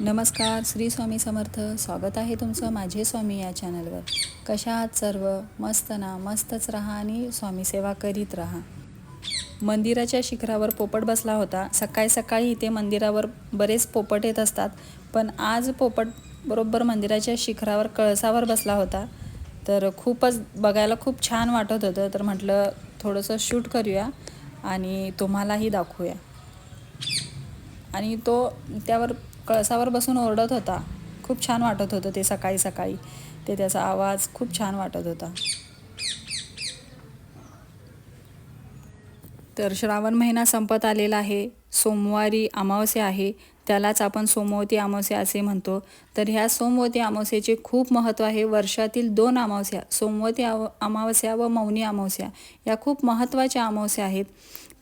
नमस्कार श्री स्वामी समर्थ. स्वागत आहे तुमचं माझे स्वामी या चॅनलवर. कशा आहात सर्व? मस्त ना? मस्तच राहा आणि स्वामी सेवा करीत राहा. मंदिराच्या शिखरावर पोपट बसला होता. सकाळी सकाळी इथे मंदिरावर बरेच पोपट येत असतात पण आज पोपट बरोबर मंदिराच्या शिखरावर कळसावर बसला होता. तर खूपच बघायला खूप छान वाटत होतं. तर म्हटलं थोडंसं शूट करूया आणि तुम्हालाही दाखवूया. आणि तो त्यावर कळसावर बसून ओरडत होता. खूप छान वाटत होतं ते सकाळी सकाळी. ते त्याचा आवाज खूप छान वाटत होता. तर श्रावण महिना संपत आलेला आहे. सोमवारी अमावस्या आहे. त्यालाच आपण सोमवती अमावस्या असे म्हणतो. तर ह्या सोमवती अमावस्येचे खूप महत्त्व आहे. वर्षातील दोन अमावस्या सोमवती अमावस्या व मौनी अमावस्या या खूप महत्त्वाच्या अमावस्या आहेत.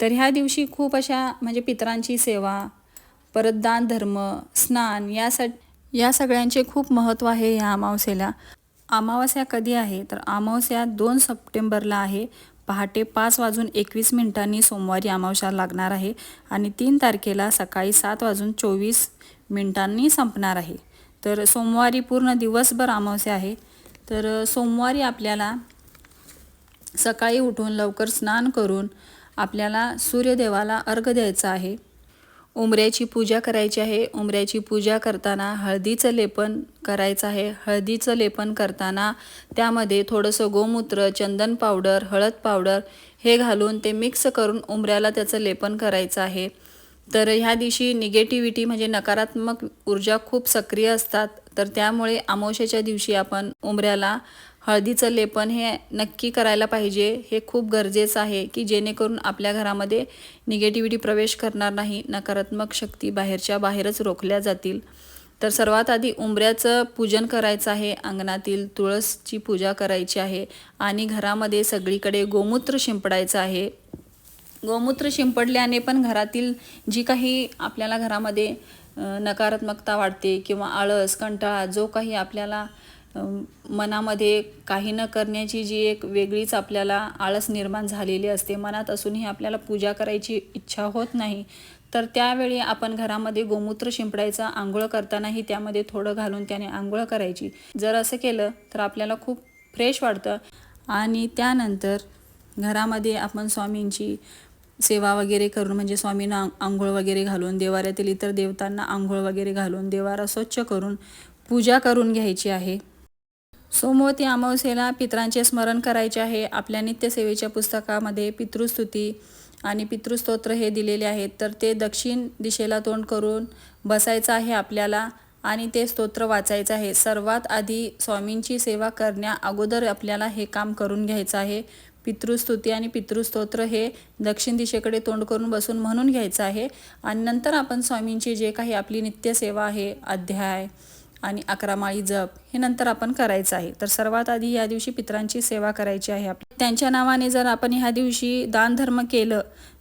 तर ह्या दिवशी खूप अशा म्हणजे पितरांची सेवा परत दान धर्म स्नान यासाठी या सगळ्यांचे खूप महत्त्व आहे ह्या अमावस्येला. अमावस्या कधी आहे? तर अमावस्या दोन सप्टेंबरला आहे. पहाटे पाच वाजून एकवीस मिनिटांनी सोमवारी अमावस्या लागणार आहे आणि तीन तारखेला सकाळी सात वाजून चोवीस मिनिटांनी संपणार आहे. तर सोमवारी पूर्ण दिवसभर अमावस्या आहे. तर सोमवारी आपल्याला सकाळी उठून लवकर स्नान करून आपल्याला सूर्यदेवाला अर्घ द्यायचा आहे. उमऱ्याची पूजा करायची आहे. उमऱ्याची पूजा करताना हळदीचं लेपन करायचं आहे. हळदीचं लेपन करताना त्यामध्ये थोडंसं गोमूत्र चंदन पावडर हळद पावडर हे घालून ते मिक्स करून उमऱ्याला त्याचं लेपन करायचं आहे. तर ह्या दिवशी निगेटिव्हिटी म्हणजे नकारात्मक ऊर्जा खूप सक्रिय असतात. तर त्यामुळे अमावस्येच्या दिवशी आपण उमऱ्याला हळदीचं लेपन हे नक्की करायला पाहिजे. हे खूप गरजेचं आहे की जेणेकरून आपल्या घरामध्ये निगेटिव्हिटी प्रवेश करणार नाही नकारात्मक शक्ती बाहेरच्या बाहेरच रोखल्या जातील. तर सर्वात आधी उंबऱ्याचं पूजन करायचं आहे. अंगणातील तुळसची पूजा करायची आहे. आणि घरामध्ये सगळीकडे गोमूत्र शिंपडायचं आहे. गोमूत्र शिंपडल्याने पण घरातील जी काही आपल्याला घरामध्ये नकारात्मकता वाढते किंवा आळस कंटाळा जो काही आपल्याला मनामध्ये काही न करण्याची जी एक वेगळीच आपल्याला आळस निर्माण झालेली असते मनात असूनही आपल्याला पूजा करायची इच्छा होत नाही तर त्यावेळी आपण घरामध्ये गोमूत्र शिंपडायचा आंघोळ करतानाही त्यामध्ये थोडं घालून त्याने आंघोळ करायची. जर असं केलं तर आपल्याला खूप फ्रेश वाटतं. आणि त्यानंतर घरामध्ये आपण स्वामींची सेवा वगैरे करून म्हणजे स्वामींना आंघोळ वगैरे घालून देवाऱ्यातील इतर देवतांना आंघोळ वगैरे घालून देवारा स्वच्छ करून पूजा करून घ्यायची आहे. सोमवती अमावस्येला पितरांचे स्मरण करायचे आहे. आपल्या नित्यसेवेच्या पुस्तकामध्ये पितृस्तुती आणि पितृस्तोत्र हे दिलेले आहेत. तर ते दक्षिण दिशेला तोंड करून बसायचं आहे आपल्याला आणि ते स्तोत्र वाचायचं आहे. सर्वात आधी स्वामींची सेवा करण्या अगोदर आपल्याला हे काम करून घ्यायचं आहे. पितृस्तुती आणि पितृस्तोत्र हे दक्षिण दिशेकडे तोंड करून बसून म्हणून घ्यायचं आहे. आणि नंतर आपण स्वामींची जे काही आपली नित्यसेवा आहे अध्याय आणि अकरा माळी जप हे नंतर आपण करायचं आहे. तर सर्वात आधी या दिवशी पितरांची सेवा करायची आहे आपली. त्यांच्या नावाने जर आपण ह्या दिवशी दानधर्म केलं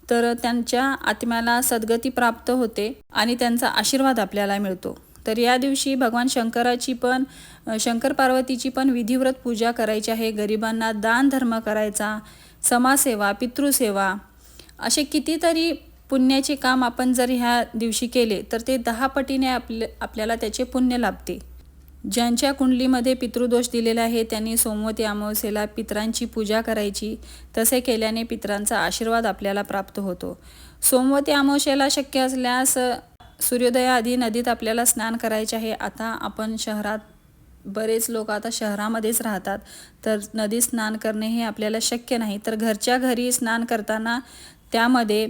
तर त्यांच्या आत्म्याला सद्गती प्राप्त होते आणि त्यांचा आशीर्वाद आपल्याला मिळतो. तर या दिवशी भगवान शंकराची पण शंकर पार्वतीची पण विधिव्रत पूजा करायची आहे. गरिबांना दान धर्म करायचा समाजसेवा पितृसेवा असे कितीतरी पुण्याचे काम आपण जर ह्या दिवशी केले तर ते दहा पटीने आपले आपल्याला त्याचे पुण्य लाभते. ज्यांच्या कुंडलीमध्ये पितृदोष दिलेला आहे त्यांनी सोमवती अमावस्येला पितरांची पूजा करायची. तसे केल्याने पितरांचा आशीर्वाद आपल्याला प्राप्त होतो. सोमवती अमावस्येला शक्य असल्यास सूर्योदयाआधी नदीत आपल्याला स्नान करायचे आहे. आता आपण शहरात बरेच लोक आता शहरामध्येच राहतात. तर नदी स्नान करणे हे आपल्याला शक्य नाही. तर घरच्या घरी स्नान करताना त्यामध्ये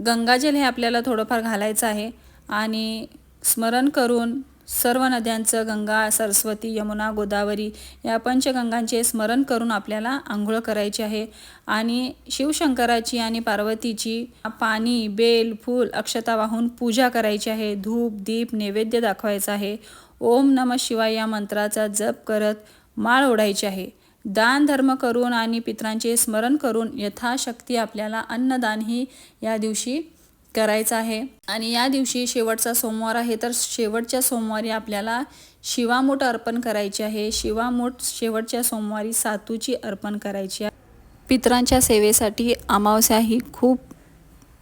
गंगाजल हे आपल्याला थोडंफार घालायचं आहे. आणि स्मरण करून सर्व नद्यांचं गंगा सरस्वती यमुना गोदावरी या पंचगंगांचे स्मरण करून आपल्याला आंघोळ करायची आहे. आणि शिवशंकराची आणि पार्वतीची पाणी बेल फूल अक्षता वाहून पूजा करायची आहे. धूप दीप नैवेद्य दाखवायचा आहे. ओम नम शिवाय या मंत्राचा जप करत माळ ओढायची आहे. दान धर्म करून आणि पित्रांचे स्मरण करून यथाशक्ती आपल्याला अन्नदानही या दिवशी करायचं आहे. आणि या दिवशी शेवटचा सोमवार आहे तर शेवटच्या सोमवारी आपल्याला शिवामूठ अर्पण करायची आहे. शिवामूठ शेवटच्या सोमवारी सातूची अर्पण करायची आहे. पितरांच्या सेवेसाठी अमावस्या ही खूप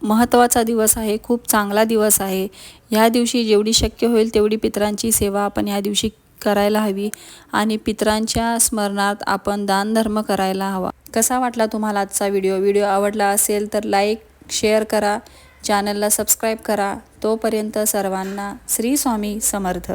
महत्त्वाचा दिवस आहे खूप चांगला दिवस आहे. ह्या दिवशी जेवढी शक्य होईल तेवढी पितरांची सेवा आपण ह्या दिवशी करायला हवी. आणि पितरांच्या स्मरणात आपण दानधर्म करायला हवा. कसा वाटला तुम्हाला आजचा व्हिडिओ? व्हिडिओ आवडला असेल तर लाईक शेअर करा. चॅनलला सबस्क्राईब करा. तोपर्यंत सर्वांना श्री स्वामी समर्थ.